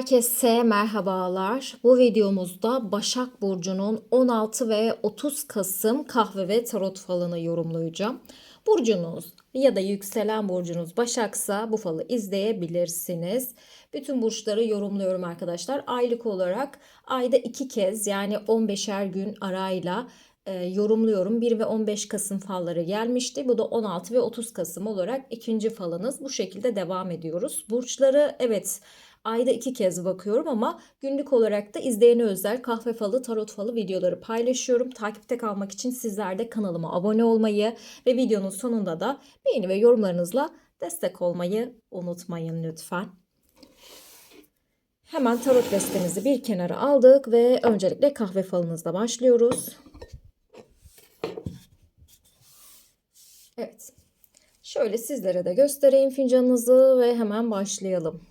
Herkese merhabalar. Bu videomuzda Başak Burcu'nun 16 ve 30 Kasım kahve ve tarot falını yorumlayacağım. Burcunuz ya da yükselen burcunuz Başaksa bu falı izleyebilirsiniz. Bütün burçları yorumluyorum arkadaşlar. Aylık olarak ayda iki kez yani 15'er gün arayla e, yorumluyorum. 1 ve 15 Kasım falları gelmişti. Bu da 16 ve 30 Kasım olarak ikinci falınız. Bu şekilde devam ediyoruz. Burçları evet ayda iki kez bakıyorum ama günlük olarak da izleyene özel kahve falı, tarot falı videoları paylaşıyorum. Takipte kalmak için sizler de kanalıma abone olmayı ve videonun sonunda da beğeni ve yorumlarınızla destek olmayı unutmayın lütfen. Hemen tarot destemizi bir kenara aldık ve öncelikle kahve falınızla başlıyoruz. Evet. Şöyle sizlere de göstereyim fincanınızı ve hemen başlayalım.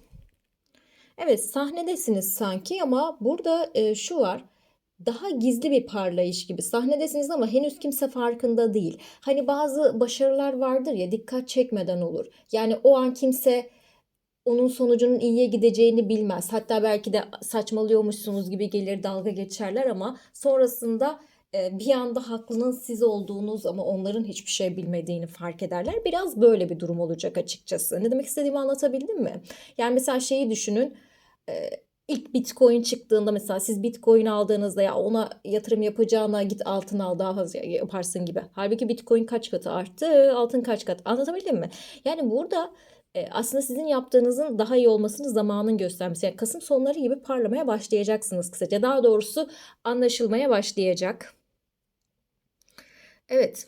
Evet sahnedesiniz sanki ama burada e, şu var. Daha gizli bir parlayış gibi. Sahnedesiniz ama henüz kimse farkında değil. Hani bazı başarılar vardır ya dikkat çekmeden olur. Yani o an kimse onun sonucunun iyiye gideceğini bilmez. Hatta belki de saçmalıyormuşsunuz gibi gelir dalga geçerler ama sonrasında e, bir anda haklının siz olduğunuz ama onların hiçbir şey bilmediğini fark ederler. Biraz böyle bir durum olacak açıkçası. Ne demek istediğimi anlatabildim mi? Yani mesela şeyi düşünün. E, ilk Bitcoin çıktığında mesela siz Bitcoin aldığınızda ya ona yatırım yapacağına git altın al daha az yaparsın gibi. Halbuki Bitcoin kaç katı arttı, altın kaç kat. Anlatabildim mi? Yani burada e, aslında sizin yaptığınızın daha iyi olmasını zamanın göstermesi. Yani Kasım sonları gibi parlamaya başlayacaksınız kısaca. Daha doğrusu anlaşılmaya başlayacak. Evet.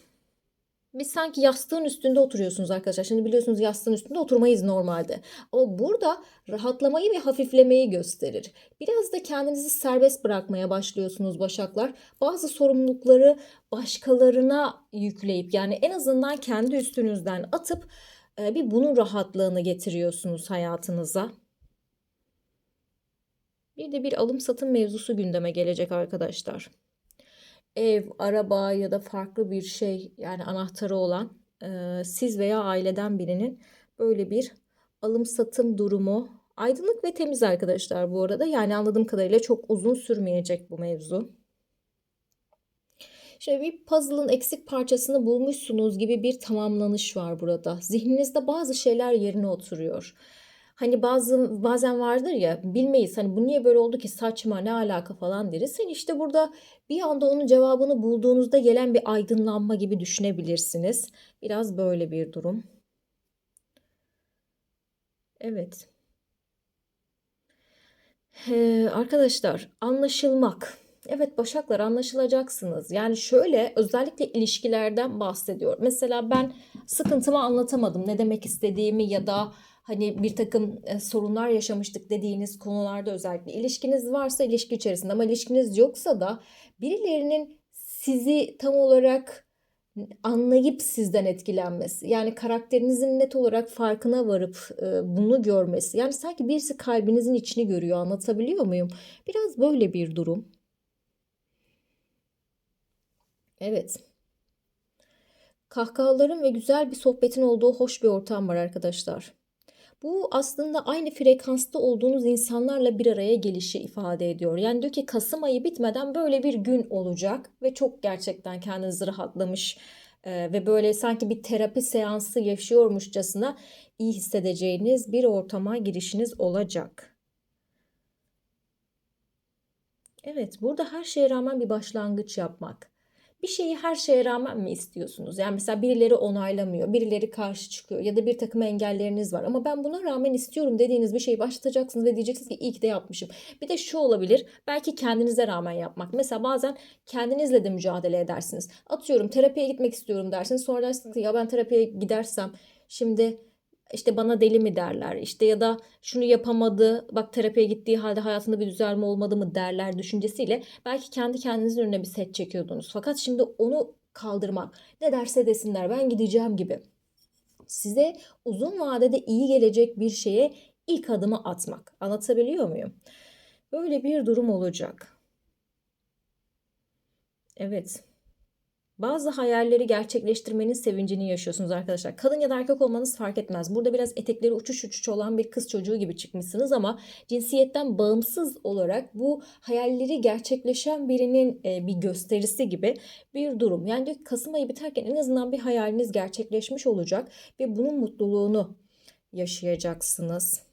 Biz sanki yastığın üstünde oturuyorsunuz arkadaşlar. Şimdi biliyorsunuz yastığın üstünde oturmayız normalde. Ama burada rahatlamayı ve hafiflemeyi gösterir. Biraz da kendinizi serbest bırakmaya başlıyorsunuz başaklar. Bazı sorumlulukları başkalarına yükleyip yani en azından kendi üstünüzden atıp e, bir bunun rahatlığını getiriyorsunuz hayatınıza. Bir de bir alım satım mevzusu gündeme gelecek arkadaşlar ev, araba ya da farklı bir şey yani anahtarı olan e, siz veya aileden birinin böyle bir alım satım durumu aydınlık ve temiz arkadaşlar bu arada. Yani anladığım kadarıyla çok uzun sürmeyecek bu mevzu. Şöyle bir puzzle'ın eksik parçasını bulmuşsunuz gibi bir tamamlanış var burada. Zihninizde bazı şeyler yerine oturuyor. Hani bazı bazen vardır ya bilmeyiz hani bu niye böyle oldu ki saçma ne alaka falan deriz. Sen işte burada bir anda onun cevabını bulduğunuzda gelen bir aydınlanma gibi düşünebilirsiniz. Biraz böyle bir durum. Evet. Ee, arkadaşlar anlaşılmak. Evet Başaklar anlaşılacaksınız. Yani şöyle özellikle ilişkilerden bahsediyorum. Mesela ben sıkıntımı anlatamadım. Ne demek istediğimi ya da hani bir takım e, sorunlar yaşamıştık dediğiniz konularda özellikle ilişkiniz varsa ilişki içerisinde ama ilişkiniz yoksa da birilerinin sizi tam olarak anlayıp sizden etkilenmesi. Yani karakterinizin net olarak farkına varıp e, bunu görmesi. Yani sanki birisi kalbinizin içini görüyor. Anlatabiliyor muyum? Biraz böyle bir durum. Evet. Kahkahaların ve güzel bir sohbetin olduğu hoş bir ortam var arkadaşlar. Bu aslında aynı frekansta olduğunuz insanlarla bir araya gelişi ifade ediyor. Yani diyor ki Kasım ayı bitmeden böyle bir gün olacak ve çok gerçekten kendinizi rahatlamış e, ve böyle sanki bir terapi seansı yaşıyormuşçasına iyi hissedeceğiniz bir ortama girişiniz olacak. Evet, burada her şeye rağmen bir başlangıç yapmak bir şeyi her şeye rağmen mi istiyorsunuz? Yani mesela birileri onaylamıyor, birileri karşı çıkıyor ya da bir takım engelleriniz var. Ama ben buna rağmen istiyorum dediğiniz bir şeyi başlatacaksınız ve diyeceksiniz ki iyi ki de yapmışım. Bir de şu olabilir, belki kendinize rağmen yapmak. Mesela bazen kendinizle de mücadele edersiniz. Atıyorum terapiye gitmek istiyorum dersiniz. Sonra dersiniz ki ya ben terapiye gidersem şimdi işte bana deli mi derler işte ya da şunu yapamadı bak terapiye gittiği halde hayatında bir düzelme olmadı mı derler düşüncesiyle belki kendi kendinizin önüne bir set çekiyordunuz. Fakat şimdi onu kaldırmak ne derse desinler ben gideceğim gibi size uzun vadede iyi gelecek bir şeye ilk adımı atmak. Anlatabiliyor muyum? Böyle bir durum olacak. Evet. Bazı hayalleri gerçekleştirmenin sevincini yaşıyorsunuz arkadaşlar. Kadın ya da erkek olmanız fark etmez. Burada biraz etekleri uçuş uçuş olan bir kız çocuğu gibi çıkmışsınız ama cinsiyetten bağımsız olarak bu hayalleri gerçekleşen birinin e, bir gösterisi gibi bir durum. Yani Kasım ayı biterken en azından bir hayaliniz gerçekleşmiş olacak ve bunun mutluluğunu yaşayacaksınız.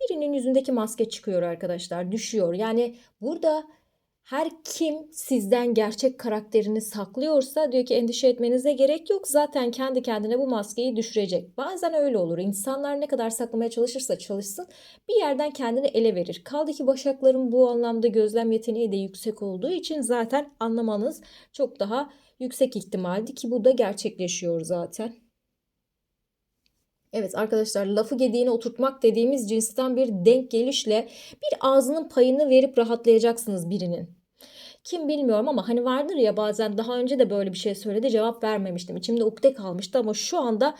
Birinin yüzündeki maske çıkıyor arkadaşlar, düşüyor. Yani burada her kim sizden gerçek karakterini saklıyorsa diyor ki endişe etmenize gerek yok. Zaten kendi kendine bu maskeyi düşürecek. Bazen öyle olur. İnsanlar ne kadar saklamaya çalışırsa çalışsın bir yerden kendini ele verir. Kaldı ki başakların bu anlamda gözlem yeteneği de yüksek olduğu için zaten anlamanız çok daha yüksek ihtimaldi ki bu da gerçekleşiyor zaten. Evet arkadaşlar lafı gediğine oturtmak dediğimiz cinsten bir denk gelişle bir ağzının payını verip rahatlayacaksınız birinin. Kim bilmiyorum ama hani vardır ya bazen daha önce de böyle bir şey söyledi cevap vermemiştim. İçimde ukde kalmıştı ama şu anda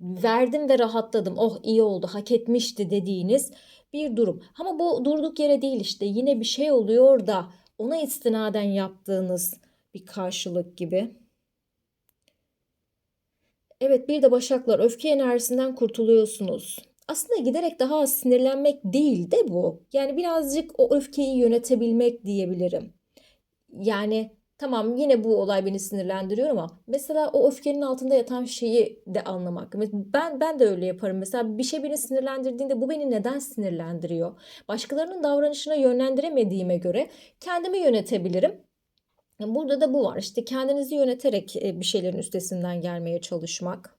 verdim ve rahatladım. Oh iyi oldu hak etmişti dediğiniz bir durum. Ama bu durduk yere değil işte yine bir şey oluyor da ona istinaden yaptığınız bir karşılık gibi. Evet bir de başaklar öfke enerjisinden kurtuluyorsunuz. Aslında giderek daha az sinirlenmek değil de bu. Yani birazcık o öfkeyi yönetebilmek diyebilirim. Yani tamam yine bu olay beni sinirlendiriyor ama mesela o öfkenin altında yatan şeyi de anlamak. Ben ben de öyle yaparım. Mesela bir şey beni sinirlendirdiğinde bu beni neden sinirlendiriyor? Başkalarının davranışına yönlendiremediğime göre kendimi yönetebilirim Burada da bu var. İşte kendinizi yöneterek e, bir şeylerin üstesinden gelmeye çalışmak.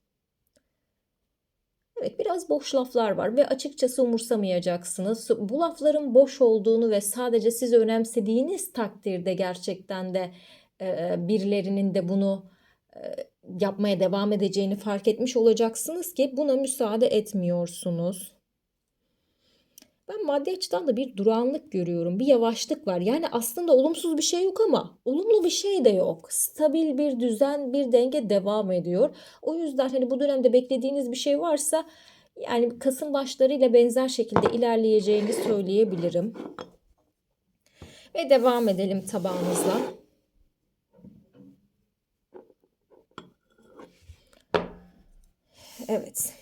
Evet biraz boş laflar var ve açıkçası umursamayacaksınız. Bu lafların boş olduğunu ve sadece siz önemsediğiniz takdirde gerçekten de e, birilerinin de bunu e, yapmaya devam edeceğini fark etmiş olacaksınız ki buna müsaade etmiyorsunuz. Ben maddi açıdan da bir durağanlık görüyorum. Bir yavaşlık var. Yani aslında olumsuz bir şey yok ama olumlu bir şey de yok. Stabil bir düzen, bir denge devam ediyor. O yüzden hani bu dönemde beklediğiniz bir şey varsa yani Kasım başlarıyla benzer şekilde ilerleyeceğini söyleyebilirim. Ve devam edelim tabağımızla. Evet.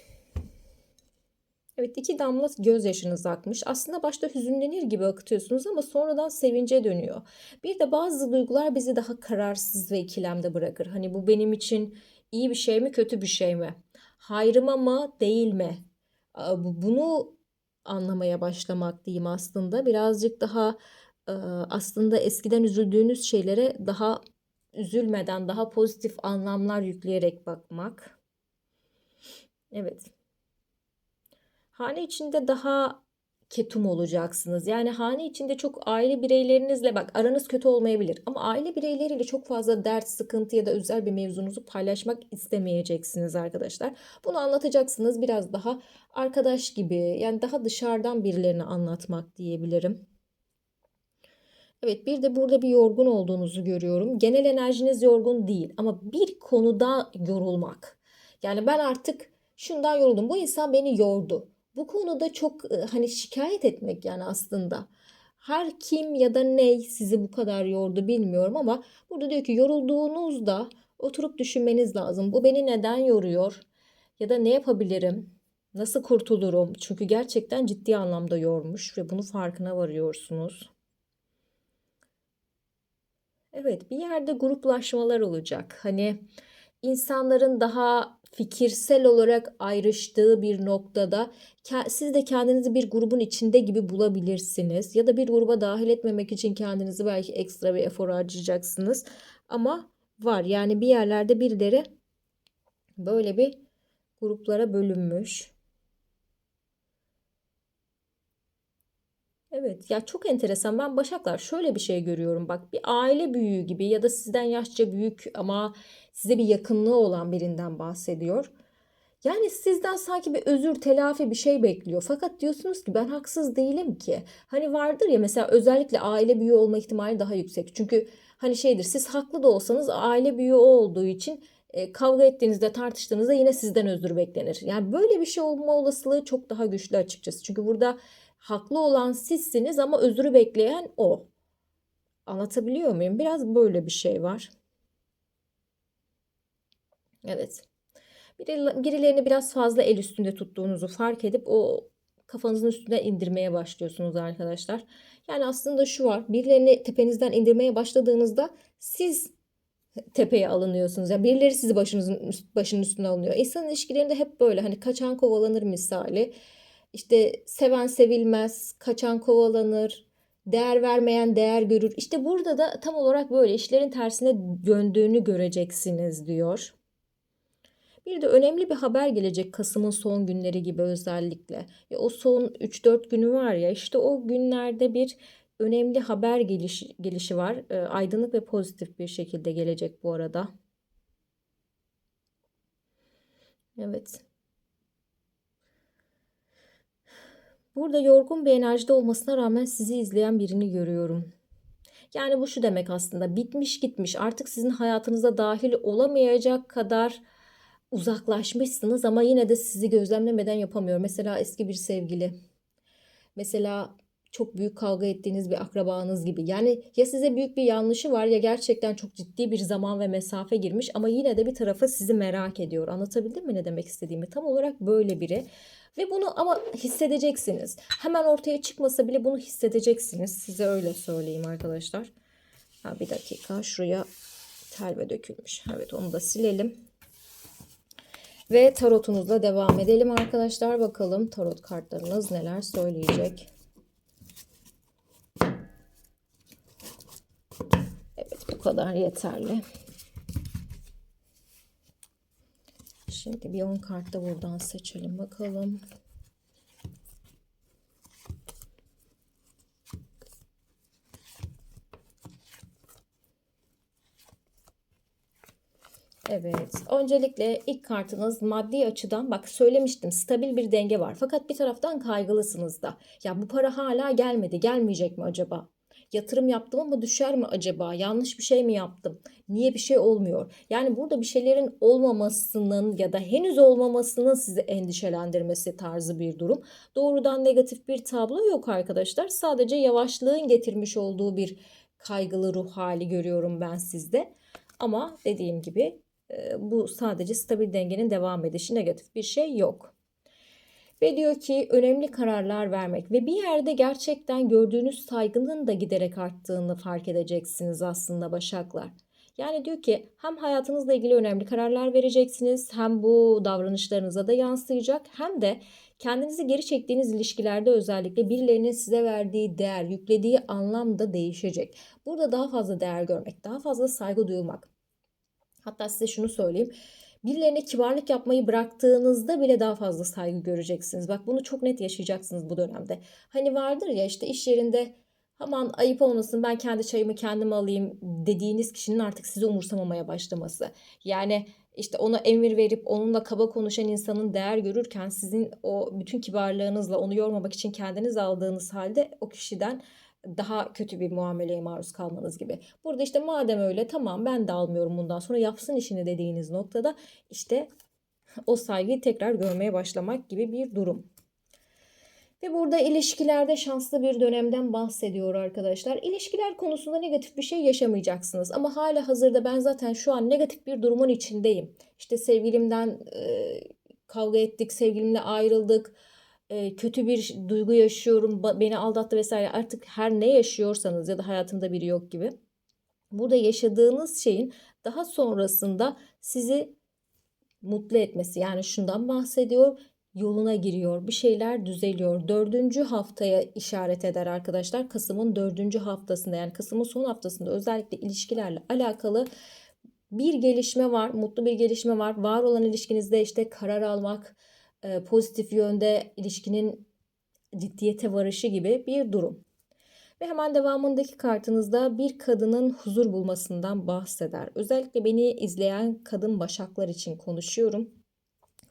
Evet iki damla gözyaşınız akmış. Aslında başta hüzünlenir gibi akıtıyorsunuz ama sonradan sevince dönüyor. Bir de bazı duygular bizi daha kararsız ve ikilemde bırakır. Hani bu benim için iyi bir şey mi kötü bir şey mi? Hayrıma mı değil mi? Bunu anlamaya başlamak diyeyim aslında. Birazcık daha aslında eskiden üzüldüğünüz şeylere daha üzülmeden daha pozitif anlamlar yükleyerek bakmak. Evet. Hane içinde daha ketum olacaksınız. Yani hane içinde çok aile bireylerinizle bak aranız kötü olmayabilir ama aile bireyleriyle çok fazla dert, sıkıntı ya da özel bir mevzunuzu paylaşmak istemeyeceksiniz arkadaşlar. Bunu anlatacaksınız biraz daha arkadaş gibi yani daha dışarıdan birilerine anlatmak diyebilirim. Evet bir de burada bir yorgun olduğunuzu görüyorum. Genel enerjiniz yorgun değil ama bir konuda yorulmak. Yani ben artık şundan yoruldum. Bu insan beni yordu. Bu konuda çok e, hani şikayet etmek yani aslında. Her kim ya da ney sizi bu kadar yordu bilmiyorum ama burada diyor ki yorulduğunuzda oturup düşünmeniz lazım. Bu beni neden yoruyor? Ya da ne yapabilirim? Nasıl kurtulurum? Çünkü gerçekten ciddi anlamda yormuş ve bunu farkına varıyorsunuz. Evet, bir yerde gruplaşmalar olacak. Hani insanların daha fikirsel olarak ayrıştığı bir noktada siz de kendinizi bir grubun içinde gibi bulabilirsiniz. Ya da bir gruba dahil etmemek için kendinizi belki ekstra bir efor harcayacaksınız. Ama var yani bir yerlerde birileri böyle bir gruplara bölünmüş. Evet ya çok enteresan. Ben Başaklar şöyle bir şey görüyorum. Bak bir aile büyüğü gibi ya da sizden yaşça büyük ama size bir yakınlığı olan birinden bahsediyor. Yani sizden sanki bir özür, telafi bir şey bekliyor. Fakat diyorsunuz ki ben haksız değilim ki. Hani vardır ya mesela özellikle aile büyüğü olma ihtimali daha yüksek. Çünkü hani şeydir siz haklı da olsanız aile büyüğü olduğu için e, kavga ettiğinizde tartıştığınızda yine sizden özür beklenir. Yani böyle bir şey olma olasılığı çok daha güçlü açıkçası. Çünkü burada haklı olan sizsiniz ama özrü bekleyen o. Anlatabiliyor muyum? Biraz böyle bir şey var. Evet. Biri- Birilerini biraz fazla el üstünde tuttuğunuzu fark edip o kafanızın üstüne indirmeye başlıyorsunuz arkadaşlar. Yani aslında şu var. Birilerini tepenizden indirmeye başladığınızda siz tepeye alınıyorsunuz. Yani birileri sizi başınızın başının üstüne alınıyor. İnsan ilişkilerinde hep böyle hani kaçan kovalanır misali. İşte seven sevilmez, kaçan kovalanır, değer vermeyen değer görür. İşte burada da tam olarak böyle işlerin tersine döndüğünü göreceksiniz diyor. Bir de önemli bir haber gelecek Kasım'ın son günleri gibi özellikle. Ya o son 3-4 günü var ya işte o günlerde bir önemli haber geliş, gelişi var. E, aydınlık ve pozitif bir şekilde gelecek bu arada. Evet. Burada yorgun bir enerjide olmasına rağmen sizi izleyen birini görüyorum. Yani bu şu demek aslında bitmiş gitmiş artık sizin hayatınıza dahil olamayacak kadar uzaklaşmışsınız ama yine de sizi gözlemlemeden yapamıyor. Mesela eski bir sevgili. Mesela çok büyük kavga ettiğiniz bir akrabanız gibi. Yani ya size büyük bir yanlışı var ya gerçekten çok ciddi bir zaman ve mesafe girmiş ama yine de bir tarafı sizi merak ediyor. Anlatabildim mi ne demek istediğimi? Tam olarak böyle biri. Ve bunu ama hissedeceksiniz. Hemen ortaya çıkmasa bile bunu hissedeceksiniz. Size öyle söyleyeyim arkadaşlar. Ha, bir dakika şuraya telve dökülmüş. Evet onu da silelim. Ve tarotunuzla devam edelim arkadaşlar. Bakalım tarot kartlarınız neler söyleyecek. Evet bu kadar yeterli. Şimdi bir 10 kart da buradan seçelim bakalım. Evet. Öncelikle ilk kartınız maddi açıdan bak söylemiştim stabil bir denge var. Fakat bir taraftan kaygılısınız da. Ya bu para hala gelmedi. Gelmeyecek mi acaba? Yatırım yaptım ama düşer mi acaba? Yanlış bir şey mi yaptım? Niye bir şey olmuyor? Yani burada bir şeylerin olmamasının ya da henüz olmamasının sizi endişelendirmesi tarzı bir durum. Doğrudan negatif bir tablo yok arkadaşlar. Sadece yavaşlığın getirmiş olduğu bir kaygılı ruh hali görüyorum ben sizde. Ama dediğim gibi bu sadece stabil dengenin devam edişi negatif bir şey yok. Ve diyor ki önemli kararlar vermek ve bir yerde gerçekten gördüğünüz saygının da giderek arttığını fark edeceksiniz aslında Başaklar. Yani diyor ki hem hayatınızla ilgili önemli kararlar vereceksiniz hem bu davranışlarınıza da yansıyacak hem de kendinizi geri çektiğiniz ilişkilerde özellikle birilerinin size verdiği değer, yüklediği anlam da değişecek. Burada daha fazla değer görmek, daha fazla saygı duymak. Hatta size şunu söyleyeyim. Birilerine kibarlık yapmayı bıraktığınızda bile daha fazla saygı göreceksiniz. Bak bunu çok net yaşayacaksınız bu dönemde. Hani vardır ya işte iş yerinde aman ayıp olmasın ben kendi çayımı kendim alayım dediğiniz kişinin artık sizi umursamamaya başlaması. Yani işte ona emir verip onunla kaba konuşan insanın değer görürken sizin o bütün kibarlığınızla onu yormamak için kendiniz aldığınız halde o kişiden daha kötü bir muameleye maruz kalmanız gibi. Burada işte madem öyle tamam ben de almıyorum bundan sonra yapsın işini dediğiniz noktada işte o saygıyı tekrar görmeye başlamak gibi bir durum. Ve burada ilişkilerde şanslı bir dönemden bahsediyor arkadaşlar. İlişkiler konusunda negatif bir şey yaşamayacaksınız. Ama hala hazırda ben zaten şu an negatif bir durumun içindeyim. İşte sevgilimden e, kavga ettik, sevgilimle ayrıldık kötü bir duygu yaşıyorum, beni aldattı vesaire. Artık her ne yaşıyorsanız ya da hayatımda biri yok gibi. Burada yaşadığınız şeyin daha sonrasında sizi mutlu etmesi. Yani şundan bahsediyor yoluna giriyor bir şeyler düzeliyor. Dördüncü haftaya işaret eder arkadaşlar Kasım'ın dördüncü haftasında. Yani Kasım'ın son haftasında özellikle ilişkilerle alakalı bir gelişme var mutlu bir gelişme var. Var olan ilişkinizde işte karar almak pozitif yönde ilişkinin ciddiyete varışı gibi bir durum. Ve hemen devamındaki kartınızda bir kadının huzur bulmasından bahseder. Özellikle beni izleyen kadın başaklar için konuşuyorum.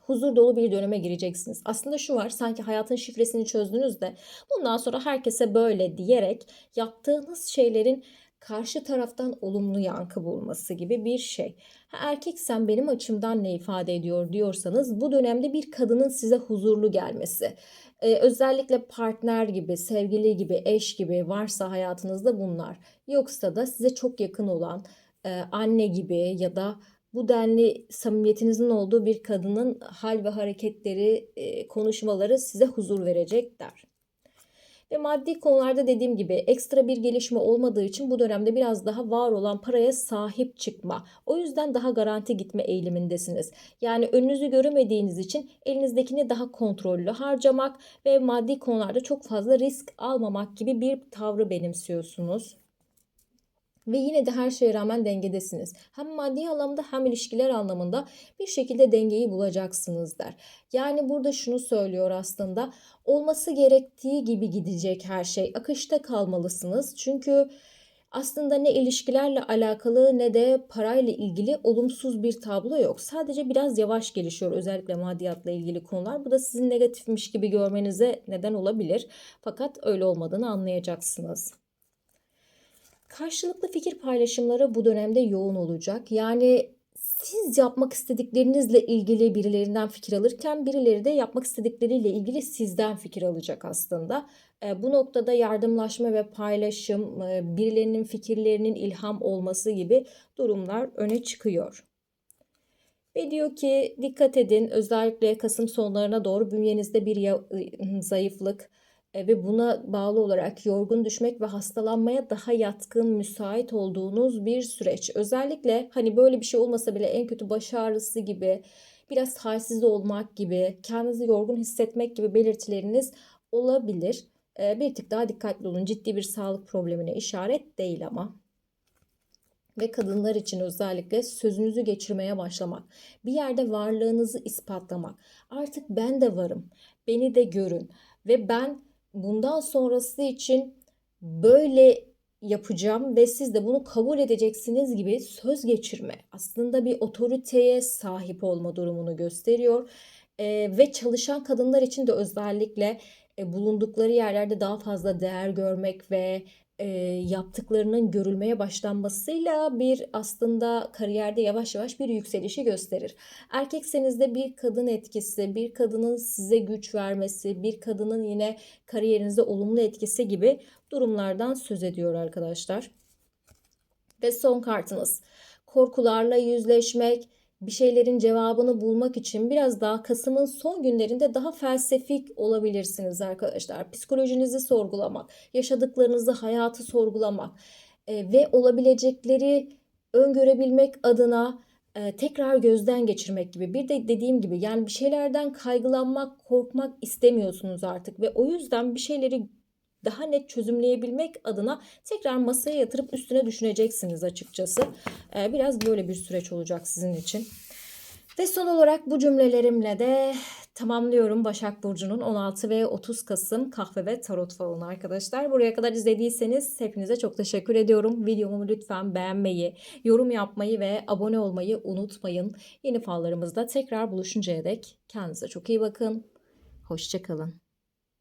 Huzur dolu bir döneme gireceksiniz. Aslında şu var sanki hayatın şifresini çözdünüz de bundan sonra herkese böyle diyerek yaptığınız şeylerin karşı taraftan olumlu yankı bulması gibi bir şey. Ha, erkeksen benim açımdan ne ifade ediyor diyorsanız bu dönemde bir kadının size huzurlu gelmesi. Ee, özellikle partner gibi, sevgili gibi, eş gibi varsa hayatınızda bunlar. Yoksa da size çok yakın olan e, anne gibi ya da bu denli samimiyetinizin olduğu bir kadının hal ve hareketleri, e, konuşmaları size huzur verecekler. Ve maddi konularda dediğim gibi ekstra bir gelişme olmadığı için bu dönemde biraz daha var olan paraya sahip çıkma. O yüzden daha garanti gitme eğilimindesiniz. Yani önünüzü göremediğiniz için elinizdekini daha kontrollü harcamak ve maddi konularda çok fazla risk almamak gibi bir tavrı benimsiyorsunuz. Ve yine de her şeye rağmen dengedesiniz. Hem maddi anlamda hem ilişkiler anlamında bir şekilde dengeyi bulacaksınız der. Yani burada şunu söylüyor aslında. Olması gerektiği gibi gidecek her şey. Akışta kalmalısınız. Çünkü aslında ne ilişkilerle alakalı ne de parayla ilgili olumsuz bir tablo yok. Sadece biraz yavaş gelişiyor özellikle maddiyatla ilgili konular. Bu da sizin negatifmiş gibi görmenize neden olabilir. Fakat öyle olmadığını anlayacaksınız. Karşılıklı fikir paylaşımları bu dönemde yoğun olacak. Yani siz yapmak istediklerinizle ilgili birilerinden fikir alırken birileri de yapmak istedikleriyle ilgili sizden fikir alacak aslında. E, bu noktada yardımlaşma ve paylaşım, e, birilerinin fikirlerinin ilham olması gibi durumlar öne çıkıyor. Ve diyor ki dikkat edin özellikle Kasım sonlarına doğru bünyenizde bir ya- zayıflık, ve buna bağlı olarak yorgun düşmek ve hastalanmaya daha yatkın, müsait olduğunuz bir süreç. Özellikle hani böyle bir şey olmasa bile en kötü baş ağrısı gibi, biraz halsiz olmak gibi, kendinizi yorgun hissetmek gibi belirtileriniz olabilir. E, Bir tık daha dikkatli olun. Ciddi bir sağlık problemine işaret değil ama ve kadınlar için özellikle sözünüzü geçirmeye başlamak, bir yerde varlığınızı ispatlamak. Artık ben de varım, beni de görün ve ben bundan sonrası için böyle yapacağım ve siz de bunu kabul edeceksiniz gibi söz geçirme. Aslında bir otoriteye sahip olma durumunu gösteriyor. Ee, ve çalışan kadınlar için de özellikle e, bulundukları yerlerde daha fazla değer görmek ve e, yaptıklarının görülmeye başlanmasıyla bir aslında kariyerde yavaş yavaş bir yükselişi gösterir. Erkekseniz de bir kadın etkisi, bir kadının size güç vermesi, bir kadının yine kariyerinizde olumlu etkisi gibi durumlardan söz ediyor arkadaşlar. Ve son kartınız. Korkularla yüzleşmek, bir şeylerin cevabını bulmak için biraz daha Kasım'ın son günlerinde daha felsefik olabilirsiniz arkadaşlar. Psikolojinizi sorgulamak, yaşadıklarınızı, hayatı sorgulamak e, ve olabilecekleri öngörebilmek adına e, tekrar gözden geçirmek gibi. Bir de dediğim gibi yani bir şeylerden kaygılanmak, korkmak istemiyorsunuz artık ve o yüzden bir şeyleri daha net çözümleyebilmek adına tekrar masaya yatırıp üstüne düşüneceksiniz açıkçası. Ee, biraz böyle bir süreç olacak sizin için. Ve son olarak bu cümlelerimle de tamamlıyorum Başak Burcu'nun 16 ve 30 Kasım kahve ve tarot falını arkadaşlar. Buraya kadar izlediyseniz hepinize çok teşekkür ediyorum. Videomu lütfen beğenmeyi, yorum yapmayı ve abone olmayı unutmayın. Yeni fallarımızda tekrar buluşuncaya dek kendinize çok iyi bakın. Hoşçakalın.